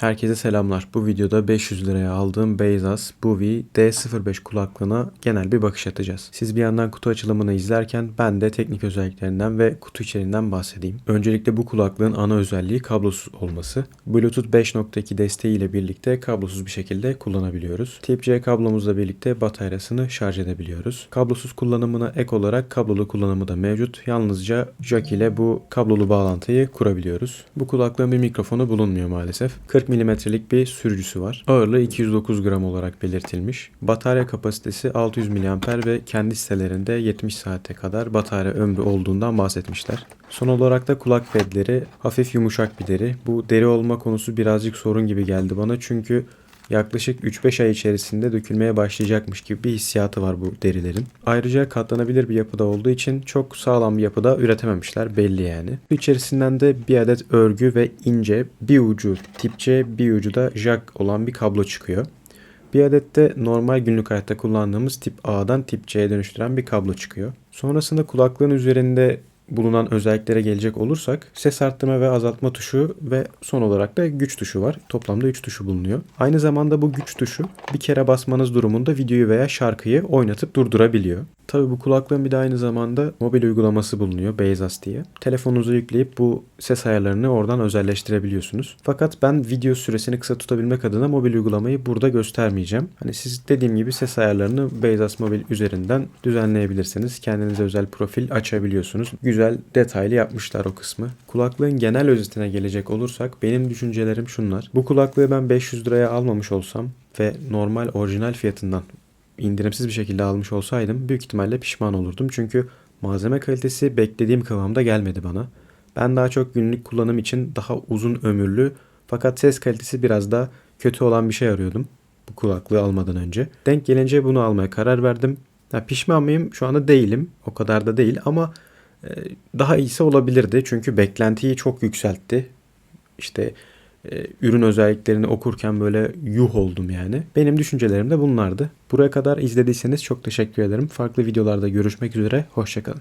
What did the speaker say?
Herkese selamlar. Bu videoda 500 liraya aldığım Beyzas Bowie D05 kulaklığına genel bir bakış atacağız. Siz bir yandan kutu açılımını izlerken ben de teknik özelliklerinden ve kutu içeriğinden bahsedeyim. Öncelikle bu kulaklığın ana özelliği kablosuz olması. Bluetooth 5.2 desteğiyle birlikte kablosuz bir şekilde kullanabiliyoruz. Tip-C kablomuzla birlikte bataryasını şarj edebiliyoruz. Kablosuz kullanımına ek olarak kablolu kullanımı da mevcut. Yalnızca jack ile bu kablolu bağlantıyı kurabiliyoruz. Bu kulaklığın bir mikrofonu bulunmuyor maalesef. 40 milimetrelik bir sürücüsü var. Ağırlığı 209 gram olarak belirtilmiş. Batarya kapasitesi 600 mAh ve kendi sitelerinde 70 saate kadar batarya ömrü olduğundan bahsetmişler. Son olarak da kulak pedleri hafif yumuşak bir deri. Bu deri olma konusu birazcık sorun gibi geldi bana çünkü yaklaşık 3-5 ay içerisinde dökülmeye başlayacakmış gibi bir hissiyatı var bu derilerin. Ayrıca katlanabilir bir yapıda olduğu için çok sağlam bir yapıda üretememişler belli yani. İçerisinden de bir adet örgü ve ince bir ucu tip C bir ucu da jack olan bir kablo çıkıyor. Bir adet de normal günlük hayatta kullandığımız tip A'dan tip C'ye dönüştüren bir kablo çıkıyor. Sonrasında kulaklığın üzerinde bulunan özelliklere gelecek olursak ses arttırma ve azaltma tuşu ve son olarak da güç tuşu var. Toplamda 3 tuşu bulunuyor. Aynı zamanda bu güç tuşu bir kere basmanız durumunda videoyu veya şarkıyı oynatıp durdurabiliyor. Tabi bu kulaklığın bir de aynı zamanda mobil uygulaması bulunuyor Beyzas diye. Telefonunuza yükleyip bu ses ayarlarını oradan özelleştirebiliyorsunuz. Fakat ben video süresini kısa tutabilmek adına mobil uygulamayı burada göstermeyeceğim. Hani siz dediğim gibi ses ayarlarını Beyzas Mobil üzerinden düzenleyebilirsiniz. Kendinize özel profil açabiliyorsunuz. Güzel detaylı yapmışlar o kısmı. Kulaklığın genel özetine gelecek olursak benim düşüncelerim şunlar. Bu kulaklığı ben 500 liraya almamış olsam ve normal orijinal fiyatından indirimsiz bir şekilde almış olsaydım büyük ihtimalle pişman olurdum. Çünkü malzeme kalitesi beklediğim kıvamda gelmedi bana. Ben daha çok günlük kullanım için daha uzun ömürlü fakat ses kalitesi biraz da kötü olan bir şey arıyordum bu kulaklığı almadan önce. Denk gelince bunu almaya karar verdim. Ya pişman mıyım? Şu anda değilim. O kadar da değil ama e, daha iyisi olabilirdi. Çünkü beklentiyi çok yükseltti. İşte e, ürün özelliklerini okurken böyle yuh oldum yani. Benim düşüncelerim de bunlardı. Buraya kadar izlediyseniz çok teşekkür ederim. Farklı videolarda görüşmek üzere. Hoşçakalın.